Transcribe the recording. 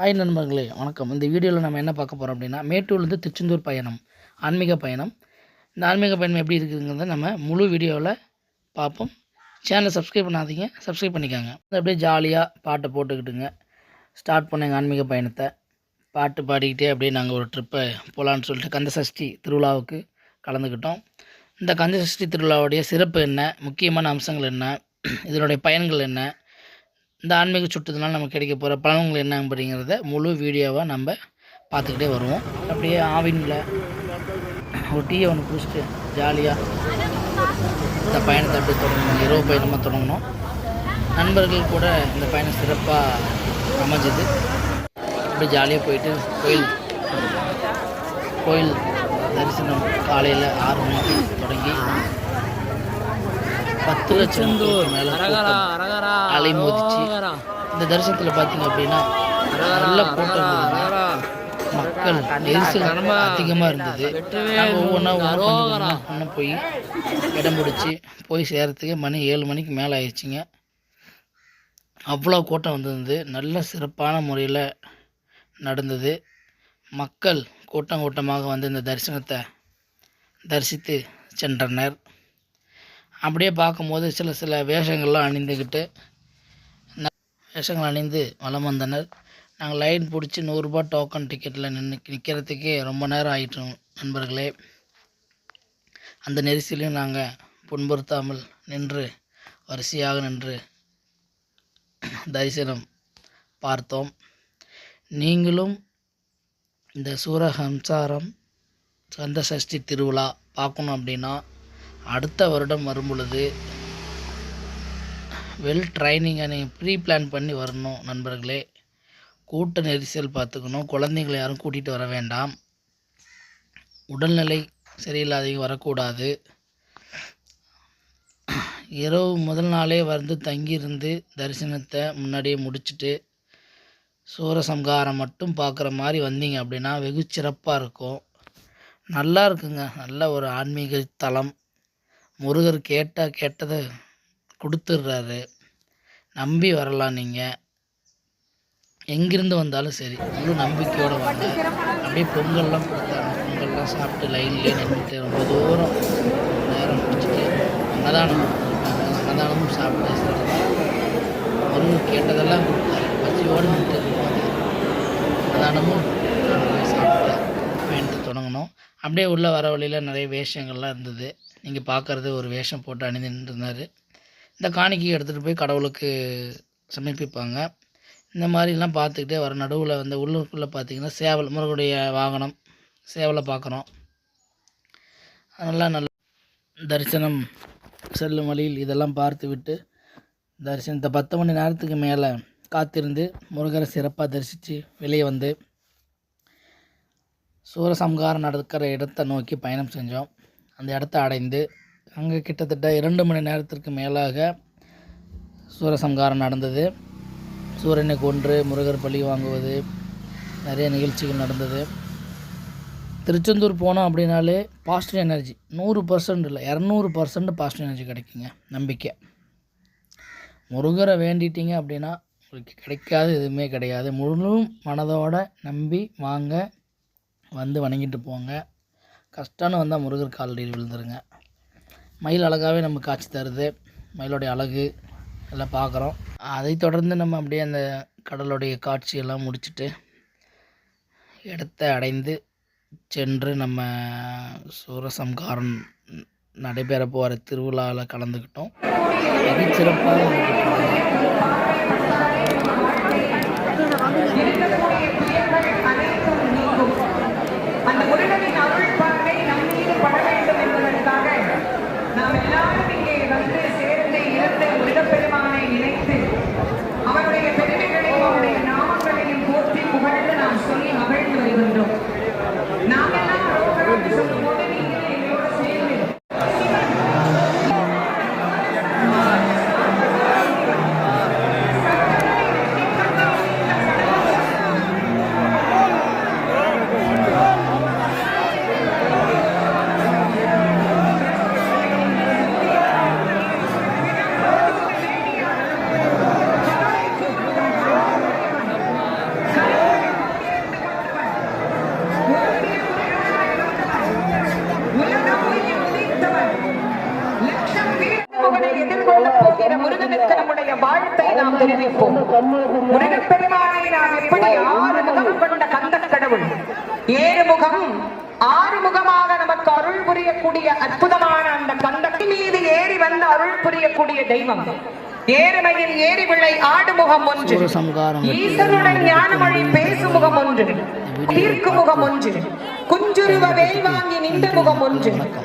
Hi நண்பர்களே வணக்கம். இந்த வீடியோவில் நம்ம என்ன பார்க்க போகிறோம் அப்படின்னா மேட்டூர்லேருந்து திருச்செந்தூர் பயணம் ஆன்மீக பயணம். இந்த ஆன்மீக பயணம் எப்படி இருக்குதுங்கிறத நம்ம முழு வீடியோவில் பார்ப்போம். சேனலை சப்ஸ்கிரைப் பண்ணாதீங்க சப்ஸ்கிரைப் பண்ணிக்கோங்க. அப்படியே ஜாலியாக பாட்டை போட்டுக்கிட்டுங்க. ஸ்டார்ட் பண்ண எங்கள் ஆன்மீக பயணத்தை. பாட்டு பாடிக்கிட்டே அப்படியே நாங்கள் ஒரு ட்ரிப்பை போகலான்னு சொல்லிட்டு கந்த சஷ்டி திருவிழாவுக்கு கலந்துக்கிட்டோம். இந்த கந்த சஷ்டி திருவிழாவுடைய சிறப்பு என்ன முக்கியமான அம்சங்கள் என்ன இதனுடைய பயன்கள் என்ன இந்த ஆன்மீக சுற்றுத்தினால நமக்கு கிடைக்க போகிற பலன்கள் என்ன அப்படிங்கிறத முழு வீடியோவாக நம்ம பார்த்துக்கிட்டே வருவோம். அப்படியே ஆவினில் ஒரு டீயை ஒன்று குடிச்சிட்டு ஜாலியாக இந்த பயணத்தை அப்படியே தொடங்கணும். இரவு பயணமாக தொடங்கணும். நண்பர்கள் கூட இந்த பயணம் சிறப்பாக அமைஞ்சது. அப்படியே ஜாலியாக போயிட்டு கோயில் கோயில் தரிசனம் காலையில் ஆறு மணிக்கு தொடங்கி பத்து லட்சம் மேலே அலை மோதிச்சு இந்த தரிசனத்தில் பார்த்தீங்க அப்படின்னா நல்ல கூட்டம். மக்கள் நெரிசல் அதிகமாக இருந்தது. நாங்கள் ஒவ்வொன்றா ஒன்று போய் இடம் பிடிச்சி போய் சேரத்துக்கே மணி ஏழு மணிக்கு மேலே ஆயிடுச்சுங்க. அவ்வளோ கூட்டம் வந்திருந்தது. நல்ல சிறப்பான முறையில் நடந்தது. மக்கள் கூட்டம் கூட்டமாக வந்து இந்த தரிசனத்தை தரிசித்து சென்றனர். அப்படியே பார்க்கும்போது சில சில வேஷங்கள்லாம் அணிந்துக்கிட்டு ந- வேஷங்கள் அணிந்து வலம் வந்தனர். நாங்கள் லைன் பிடிச்சி நூறுரூபா டோக்கன் டிக்கெட்டில் நின்று நிற்கிறதுக்கே ரொம்ப நேரம் ஆயிட்டோம் நண்பர்களே. அந்த நெரிசலையும் நாங்கள் புண்படுத்தாமல் நின்று வரிசையாக நின்று தரிசனம் பார்த்தோம். நீங்களும் இந்த சூரஹம்சாரம் சந்த சஷ்டி திருவிழா பார்க்கணும் அப்படின்னா அடுத்த வருடம் வரும் பொழுது வெல் ட்ரைனிங்கை நீங்கள் ப்ரீ பிளான் பண்ணி வரணும் நண்பர்களே. கூட்ட நெரிசல் பார்த்துக்கணும். குழந்தைங்களை யாரும் கூட்டிகிட்டு வர வேண்டாம். உடல்நிலை சரியில்லாதவங்க வரக்கூடாது. இரவு முதல் நாளே வந்து தங்கியிருந்து தரிசனத்தை முன்னாடியே முடிச்சுட்டு சூரசம்காரம் மட்டும் பார்க்குற மாதிரி வந்தீங்க அப்படின்னா வெகு சிறப்பாக இருக்கும். நல்லா இருக்குங்க. நல்ல ஒரு ஆன்மீக தலம் முருகர் கேட்டால் கேட்டதை கொடுத்துட்றாரு நம்பி வரலாம் நீங்கள் எங்கிருந்து வந்தாலும் சரி முழு நம்பிக்கையோடு வாங்க. அப்படியே பொங்கல்லாம் கொடுத்தாங்க பொங்கல்லாம் சாப்பிட்டு லைன்லேயே நின்றுட்டு ரொம்ப தூரம் நேரம் முடிச்சுட்டு அன்னதானம் அன்னதானமும் சாப்பிட்டு சரி முருகர் கேட்டதெல்லாம் கொடுத்தாரு. பசியோடு நின்றுட்டு இருக்கும்போது அன்னதானமும் பயணத்தை அப்படியே உள்ளே வர வழியில் நிறைய வேஷங்கள்லாம் இருந்தது. நீங்கள் பார்க்குறது ஒரு வேஷம் போட்டு அணிந்துட்டு இருந்தார் இந்த காணிக்கையை எடுத்துகிட்டு போய் கடவுளுக்கு சமர்ப்பிப்பாங்க. இந்த மாதிரிலாம் பார்த்துக்கிட்டே வர நடுவில் வந்து உள்ளூருக்குள்ளே பார்த்திங்கன்னா சேவல் முருகனுடைய வாகனம் சேவலை பார்க்குறோம். அதெல்லாம் நல்ல தரிசனம் செல்லும் வழியில் இதெல்லாம் பார்த்து விட்டு தரிசனத்தை பத்து மணி நேரத்துக்கு மேலே காத்திருந்து முருகரை சிறப்பாக தரிசித்து வெளியே வந்து சூரசம்காரம் நடக்கிற இடத்தை நோக்கி பயணம் செஞ்சோம். அந்த இடத்த அடைந்து அங்கே கிட்டத்தட்ட இரண்டு மணி நேரத்திற்கு மேலாக சூரசம்காரம் நடந்தது. சூரியனை கொன்று முருகர் பழி வாங்குவது நிறைய நிகழ்ச்சிகள் நடந்தது. திருச்செந்தூர் போனோம் அப்படின்னாலே பாசிட்டிவ் எனர்ஜி நூறு பர்சன்ட் இல்லை இரநூறு பர்சன்ட் பாசிட்டிவ் எனர்ஜி கிடைக்குங்க நம்பிக்கை. முருகரை வேண்டிட்டீங்க அப்படின்னா உங்களுக்கு கிடைக்காது எதுவுமே கிடையாது. முழு மனதோட நம்பி வாங்க வந்து வணங்கிட்டு போங்க. கஷ்டம்னு வந்தால் முருகர் காலடியில் விழுந்துருங்க. மயில் அழகாகவே நம்ம காட்சி தருது. மயிலோடைய அழகு எல்லாம் பார்க்குறோம் அதை தொடர்ந்து நம்ம அப்படியே அந்த கடலுடைய காட்சியெல்லாம் முடிச்சுட்டு இடத்தை அடைந்து சென்று நம்ம சூரசம்காரன் நடைபெற போகிற திருவிழாவில் கலந்துக்கிட்டோம். மிக எதிர்கொள்ளப் போகிற முருகனுக்கு நம்முடைய வாழ்த்தை நாம் தெரிவிப்போம் முருகப் பெருமானை நாம் எப்படி ஆறு முகம் கொண்ட கந்த கடவுள் ஏழு முகம் ஆறு முகமாக நமக்கு அருள் புரியக்கூடிய அற்புதமான அந்த கந்தத்தின் மீது ஏறி வந்து அருள் புரியக்கூடிய தெய்வம். ஏறுமையில் ஏறி விளை ஆடு முகம் ஒன்று. ஈசனுடன் ஞானமொழி பேசு முகம் ஒன்று. தீர்க்கு முகம் ஒன்று. குஞ்சுருவ வேல் வாங்கி நின்ற முகம் ஒன்று.